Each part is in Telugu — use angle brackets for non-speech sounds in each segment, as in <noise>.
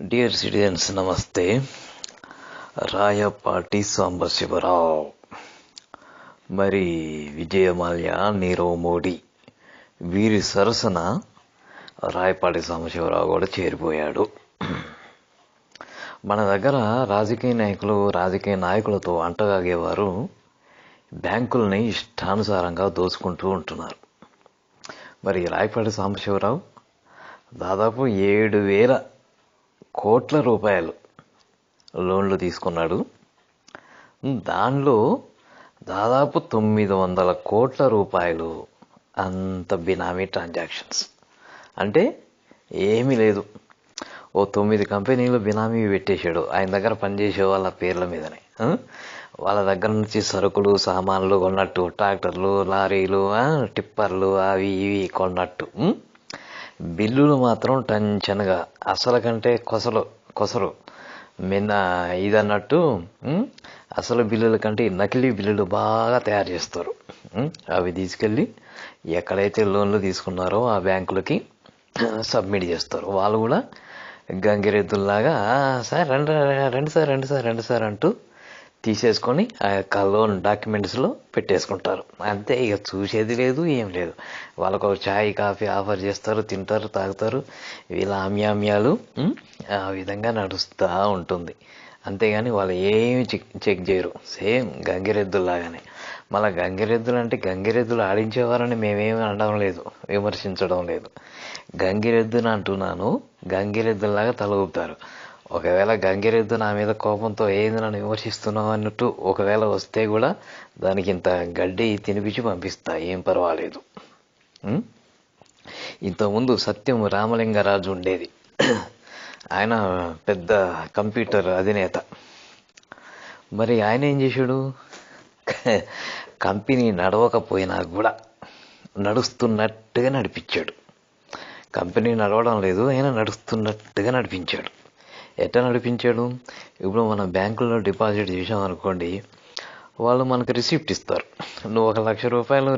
డియర్ సిటిజన్స్ నమస్తే రాయపాటి సాంబశివరావు. మరి విజయమాల్య నీరవ్ మోడీ వీరి సరసన రాయపాటి సాంబశివరావు కూడా చేరిపోయాడు. మన దగ్గర రాజకీయ నాయకులు రాజకీయ నాయకులతో అంటగాగేవారు బ్యాంకుల్ని ఇష్టానుసారంగా దోచుకుంటూ ఉంటున్నారు. మరి రాయపాటి సాంబశివరావు దాదాపు ఏడు వేల కోట్ల రూపాయలు లోన్లు తీసుకున్నాడు. దానిలో దాదాపు తొమ్మిది వందల కోట్ల రూపాయలు అంత బినామీ ట్రాన్సాక్షన్స్. అంటే ఏమీ లేదు. ఓ తొమ్మిది కంపెనీలు బినామీ పెట్టేశాడు. ఆయన దగ్గర పనిచేసే వాళ్ళ పేర్ల మీదనే. వాళ్ళ దగ్గర నుంచి సరుకులు సామాన్లు కొన్నట్టు ట్రాక్టర్లు లారీలు టిప్పర్లు అవి ఇవి కొన్నట్టు. బిల్లులు మాత్రం టంచనగా. అసలు కంటే కొసలు కొసరు. మిన్న ఇదన్నట్టు అసలు బిల్లుల కంటే నకిలీ బిల్లులు బాగా తయారు చేస్తారు. అవి తీసుకెళ్ళి ఎక్కడైతే లోన్లు తీసుకున్నారో ఆ బ్యాంకులకి సబ్మిట్ చేస్తారు. వాళ్ళు కూడా గంగిరెద్దుల్లాగా సార్ రెండు రెండు సార్ రెండు సార్ రెండు సార్ అంటూ తీసేసుకొని ఆ యొక్క లోన్ డాక్యుమెంట్స్లో పెట్టేసుకుంటారు. అంతే ఇక చూసేది లేదు ఏం లేదు. వాళ్ళకు ఒక చాయ్ కాఫీ ఆఫర్ చేస్తారు తింటారు తాగుతారు. వీళ్ళ ఆమ్యామ్యాలు ఆ విధంగా నడుస్తూ ఉంటుంది. అంతేగాని వాళ్ళు ఏమి చెక్ చెక్ చేయరు. సేమ్ గంగిరెద్దులాగానే మళ్ళీ గంగిరెద్దులు అంటే గంగిరెద్దులు ఆడించేవారని మేమేమి అనడం లేదు విమర్శించడం లేదు. గంగిరెద్దుని అంటున్నాను గంగిరెద్దులాగా తల ఊపుతారు ఒకవేళ గంగిరెద్దు నా మీద కోపంతో ఏంది నన్ను విమర్శిస్తున్నావు అన్నట్టు ఒకవేళ వస్తే కూడా దానికి ఇంత గడ్డి తినిపించి పంపిస్తా ఏం పర్వాలేదు. ఇంతకుముందు సత్యం రామలింగరాజు ఉండేది. ఆయన పెద్ద కంప్యూటర్ అధినేత. మరి ఆయన ఏం చేశాడు? కంపెనీ నడవకపోయినా కూడా నడుస్తున్నట్టుగా నడిపించాడు. కంపెనీ నడవడం లేదు ఆయన నడుస్తున్నట్టుగా నడిపించాడు. ఎట్లా నడిపించాడు? ఇప్పుడు మనం బ్యాంకులో డిపాజిట్ చేసాం అనుకోండి వాళ్ళు మనకు రిసిప్ట్ ఇస్తారు. నువ్వు ఒక లక్ష రూపాయలు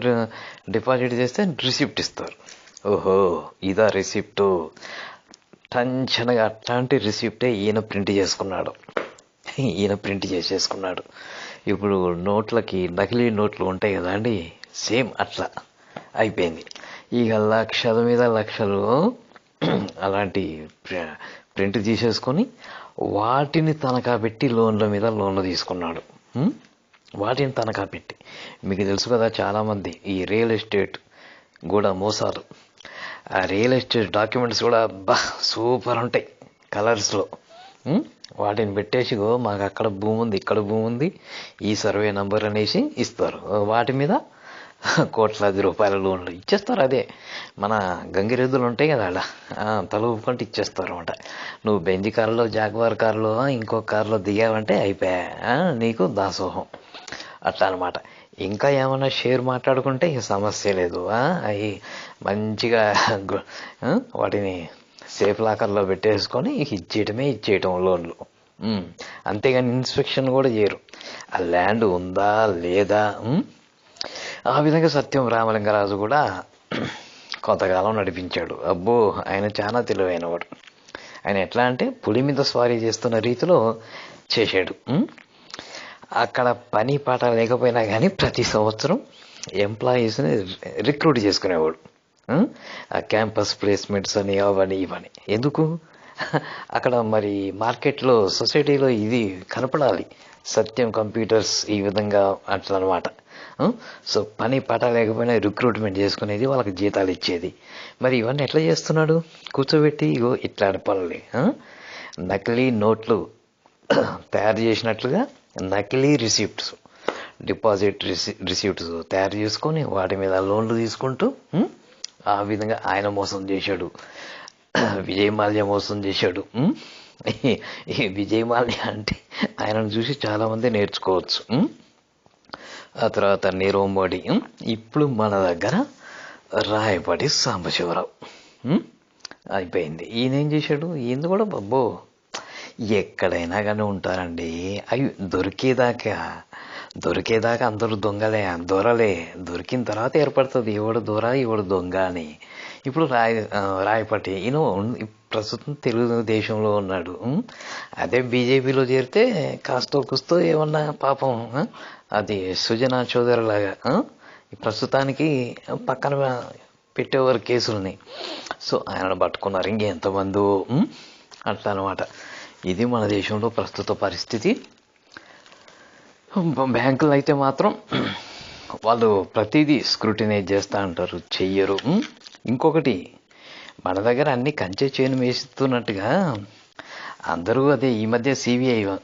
డిపాజిట్ చేస్తే రిసిప్ట్ ఇస్తారు. ఓహో ఇదా రిసిప్ట్. టెన్షన్గా అట్లాంటి రిసిప్టే ఈయన ప్రింట్ చేసుకున్నాడు. ఈయన ప్రింట్ చేసేసుకున్నాడు. ఇప్పుడు నోట్లకి నకిలీ నోట్లు ఉంటాయి కదా అండి? సేమ్ అట్లా అయిపోయింది. ఇక లక్షల మీద లక్షలు <clears throat> అలాంటి ప్రింట్ తీసేసుకొని వాటిని తనఖా పెట్టి లోన్ల మీద లోన్లు తీసుకున్నాడు. వాటిని తనఖా పెట్టి. మీకు తెలుసు కదా చాలామంది ఈ రియల్ ఎస్టేట్ కూడా మోసాలు. ఆ రియల్ ఎస్టేట్ డాక్యుమెంట్స్ కూడా బా సూపర్ ఉంటాయి కలర్స్లో. వాటిని పెట్టేసిగో మాకు అక్కడ భూమి ఉంది ఇక్కడ భూమి ఉంది ఈ సర్వే నంబర్ అనేసి ఇస్తారు. వాటి మీద <laughs> కోట్లాది రూపాయల లోన్లు ఇచ్చేస్తారు అదే. మన గంగిరెద్దులు ఉంటాయి కదా అలా. తల ఊపుకుంటే ఇచ్చేస్తారు అనమాట నువ్వు బెంజ్ కారులో జాగ్వార్ కారులో ఇంకో కారులో దిగావంటే అయిపోయా నీకు దాసోహం. అట్లా అనమాట ఇంకా ఏమైనా షేర్ మాట్లాడుకుంటే ఇక సమస్య లేదు అవి మంచిగా వాటిని సేఫ్ లాకర్లో పెట్టేసుకొని ఇచ్చేయటమే ఇచ్చేయటం లోన్లు. అంతేగాని ఇన్స్పెక్షన్ కూడా చేయరు. ఆ ల్యాండ్ ఉందా లేదా ఆ విధంగా సత్యం రామలింగరాజు కూడా కొంతకాలం నడిపించాడు. అబ్బో ఆయన చాలా తెలివైనవాడు. ఆయన ఎట్లా అంటే పులి మీద స్వారీ చేస్తున్న రీతిలో చేశాడు. అక్కడ పని పాట లేకపోయినా కానీ ప్రతి సంవత్సరం ఎంప్లాయీస్ని రిక్రూట్ చేసుకునేవాడు. ఆ క్యాంపస్ ప్లేస్మెంట్స్ అని అవని ఇవని. ఎందుకు? అక్కడ మరి మార్కెట్లో సొసైటీలో ఇది కనపడాలి. సత్యం కంప్యూటర్స్ ఈ విధంగా అట్లా సో పని పాట లేకపోయినా రిక్రూట్మెంట్ చేసుకునేది వాళ్ళకి జీతాలు ఇచ్చేది. మరి ఇవన్నీ ఎట్లా చేస్తున్నాడు? కూర్చోబెట్టి ఇగో ఇట్లాంటి పనులు నకిలీ నోట్లు <coughs> తయారు చేసినట్లుగా నకిలీ రిసిప్ట్స్ డిపాజిట్ రిసి రిసిప్ట్స్ తయారు చేసుకొని వాటి మీద లోన్లు తీసుకుంటూ ఆ విధంగా ఆయన మోసం చేశాడు. <laughs> విజయ్ మాల్య మోసం చేశాడు ఉం? ఈ- విజయ్ మాల్యా అంటే ఆయనను చూసి చాలామంది నేర్చుకోవచ్చు. ఆ తర్వాత నీరవ్ మోడీ ఇప్పుడు మన దగ్గర రాయపాటి సాంబశివరావు. అయిపోయింది. ఈయన ఏం చేశాడు? ఈయన కూడా బబ్బో ఎక్కడైనా కానీ ఉంటారండి. అవి దొరికేదాకా దొరికేదాకా అందరూ దొంగలే దొరలే. దొరికిన తర్వాత ఏర్పడుతుంది ఎవడు దొర ఎవడు దొంగ అని. ఇప్పుడు రాయ రాయపటి ఈయన ప్రస్తుతం తెలుగుదేశంలో ఉన్నాడు. అదే బీజేపీలో చేరితే కాస్తో కుస్తో ఏమన్నా పాపం అది సుజనా చౌదరి లాగా ప్రస్తుతానికి పక్కన పెట్టేవారు కేసులని. సో ఆయనను పట్టుకున్నారు. ఇంకెంతమంది అట్లా అనమాట ఇది మన దేశంలో ప్రస్తుత పరిస్థితి. బ్యాంకులు అయితే మాత్రం వాళ్ళు ప్రతిదీ స్క్రూటినైజ్ చేస్తూ అంటారు చెయ్యరు. ఇంకొకటి మన దగ్గర అన్ని కంచె చేను వేస్తున్నట్టుగా అందరూ అదే ఈ మధ్య సిబిఐ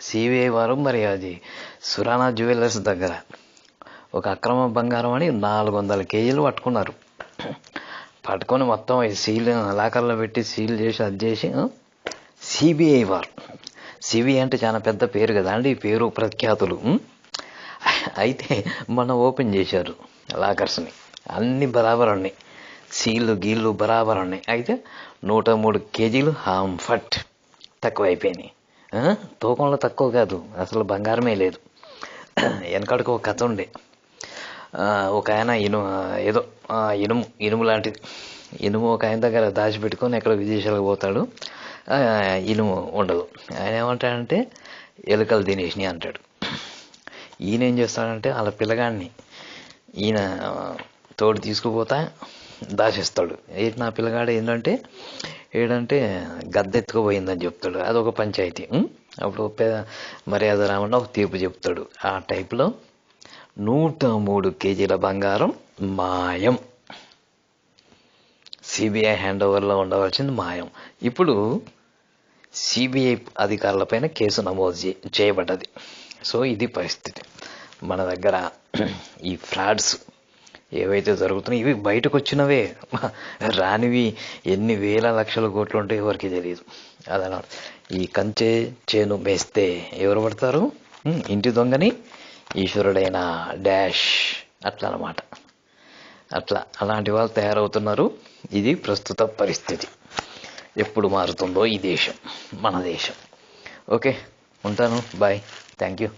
సిబిఐ వారు మరి అది సురానా జ్యువెలర్స్ దగ్గర ఒక అక్రమ బంగారం అని నాలుగు వందల కేజీలు పట్టుకున్నారు. పట్టుకొని మొత్తం సీల్ లాకర్లో పెట్టి సీల్ చేసి అది చేసి సిబిఐ వారు. సివి అంటే చాలా పెద్ద పేరు కదా అండి ఈ పేరు ప్రఖ్యాతులు. అయితే మొన్న ఓపెన్ చేశారు లాకర్స్ని. అన్ని బరాబర్ ఉన్నాయి సీళ్ళు గీళ్ళు బరాబర్ ఉన్నాయి అయితే నూట మూడు కేజీలు హాంఫట్ తక్కువ అయిపోయినాయి తూకంలో తక్కువ కాదు అసలు బంగారమే లేదు. వెనకడికి ఒక కథ ఉండే. ఒక ఆయన ఇను ఏదో ఇనుము ఇనుము లాంటిది. ఇనుము ఒక ఆయన దగ్గర దాచిపెట్టుకొని ఎక్కడ విదేశాలకు పోతాడు. ఆ, ఇనుము ఉండదు. ఆయన ఏమంటాడంటే ఎలుకలు తినేసినాయి అంటాడు. ఈయన ఏం చేస్తాడంటే వాళ్ళ పిల్లగాడిని ఈయన తోడు తీసుకుపోతా దాచేస్తాడు. ఏంటి నా పిల్లగాడు ఏంటంటే ఏంటంటే గద్దెత్తుకుపోయిందని చెప్తాడు. అదొక పంచాయతీ. అప్పుడు మర్యాద రామన్న ఒక తీర్పు చెప్తాడు. ఆ టైప్లో నూట మూడు కేజీల బంగారం మాయం. సిబిఐ హ్యాండ్ ఓవర్లో ఉండవలసింది మాయం. ఇప్పుడు సిబిఐ అధికారులపైన కేసు నమోదు చే- చేయబడ్డది. సో ఇది పరిస్థితి. మన దగ్గర ఈ ఫ్రాడ్స్ ఏవైతే జరుగుతున్నాయి ఇవి బయటకు వచ్చినవే రానివి ఎన్ని వేల లక్షల కోట్లు ఉంటే ఎవరికి తెలియదు. అదన ఈ కంచె చేను మేస్తే ఎవరు పడతారు? ఇంటి దొంగని ఈశ్వరుడైన డాష్ అట్లా అనమాట అట్లా అలాంటి వాళ్ళు తయారవుతున్నారు. ఇది ప్రస్తుత పరిస్థితి. ఎప్పుడు మారుతుందో ఈ దేశం మన దేశం. ఓకే ఉంటాను. Bye thank you